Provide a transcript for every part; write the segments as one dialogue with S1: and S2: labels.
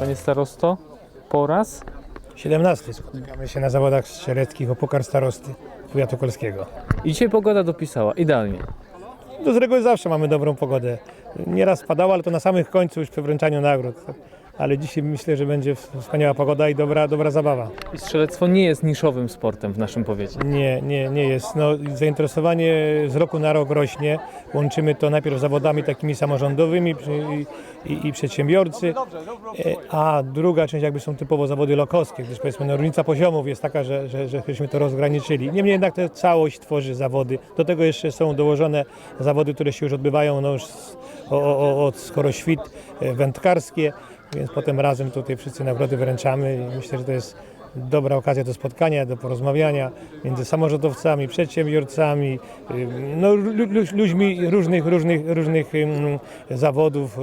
S1: Panie starosto, po raz
S2: 17 spotykamy się na zawodach strzeleckich o Pokar Starosty Powiatu Kolskiego.
S1: i dzisiaj pogoda dopisała, idealnie.
S2: No z reguły zawsze mamy dobrą pogodę. Nieraz padało, ale to na samych końcu już przy wręczaniu nagród. Ale dzisiaj myślę, że będzie wspaniała pogoda i dobra, dobra zabawa.
S1: I strzelectwo nie jest niszowym sportem w naszym powiecie.
S2: Nie, nie, nie jest. No, zainteresowanie z roku na rok rośnie. Łączymy to najpierw z zawodami takimi samorządowymi i, i, i przedsiębiorcy, E, a druga część jakby są typowo zawody lokowskie, gdyż powiedzmy no, różnica poziomów jest taka, że, że, że żeśmy to rozgraniczyli. Niemniej jednak to całość tworzy zawody. Do tego jeszcze są dołożone zawody, które się już odbywają no, już o, o, od skoro świt e, wędkarskie, więc potem razem tutaj wszyscy nagrody wręczamy i myślę, że to jest dobra okazja do spotkania, do porozmawiania między samorządowcami, przedsiębiorcami, no, lu- lu- ludźmi różnych, różnych, różnych zawodów,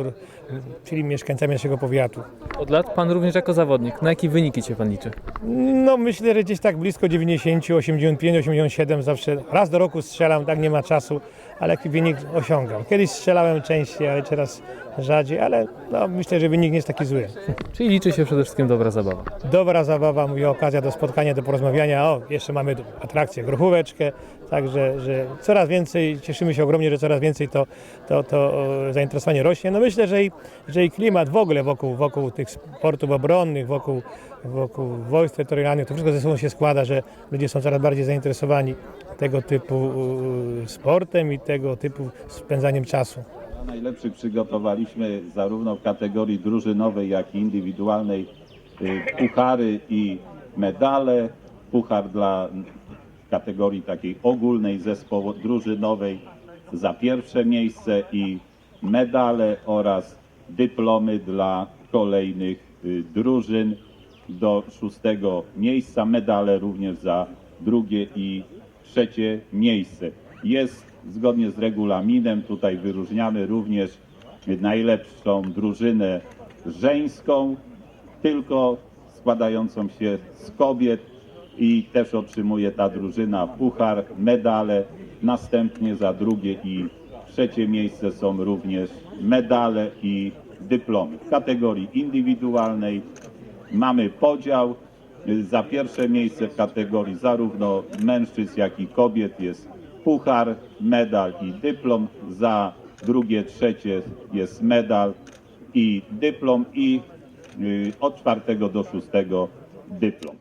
S2: czyli mieszkańcami naszego powiatu.
S1: Od lat Pan również jako zawodnik. Na jakie wyniki Cię Pan liczy?
S2: No myślę, że gdzieś tak blisko 90, 85, 87 zawsze raz do roku strzelam, tak nie ma czasu, ale jaki wynik osiągam. Kiedyś strzelałem częściej, ale teraz rzadziej, ale no, myślę, że wynik nie jest taki zły.
S1: Czyli liczy się przede wszystkim dobra zabawa.
S2: Dobra zabawa, mówię, okazja do spotkania, do porozmawiania. O, jeszcze mamy atrakcję, grochóweczkę, także że coraz więcej, cieszymy się ogromnie, że coraz więcej to, to, to zainteresowanie rośnie. No myślę, że i, że i klimat w ogóle wokół, wokół tych sportów obronnych, wokół, wokół wojsk terytorialnych, to wszystko ze sobą się składa, że ludzie są coraz bardziej zainteresowani tego typu sportem i tego typu spędzaniem czasu.
S3: Najlepszych przygotowaliśmy zarówno w kategorii drużynowej, jak i indywidualnej y, puchary i medale. Puchar dla kategorii takiej ogólnej, zespołu drużynowej za pierwsze miejsce i medale oraz dyplomy dla kolejnych y, drużyn do szóstego miejsca. Medale również za drugie i trzecie miejsce. Jest zgodnie z regulaminem, tutaj wyróżniamy również najlepszą drużynę żeńską, tylko składającą się z kobiet i też otrzymuje ta drużyna puchar, medale. Następnie za drugie i trzecie miejsce są również medale i dyplomy. W kategorii indywidualnej mamy podział. Za pierwsze miejsce w kategorii zarówno mężczyzn, jak i kobiet jest puchar, medal i dyplom. Za drugie, trzecie jest medal i dyplom i y, od czwartego do szóstego dyplom.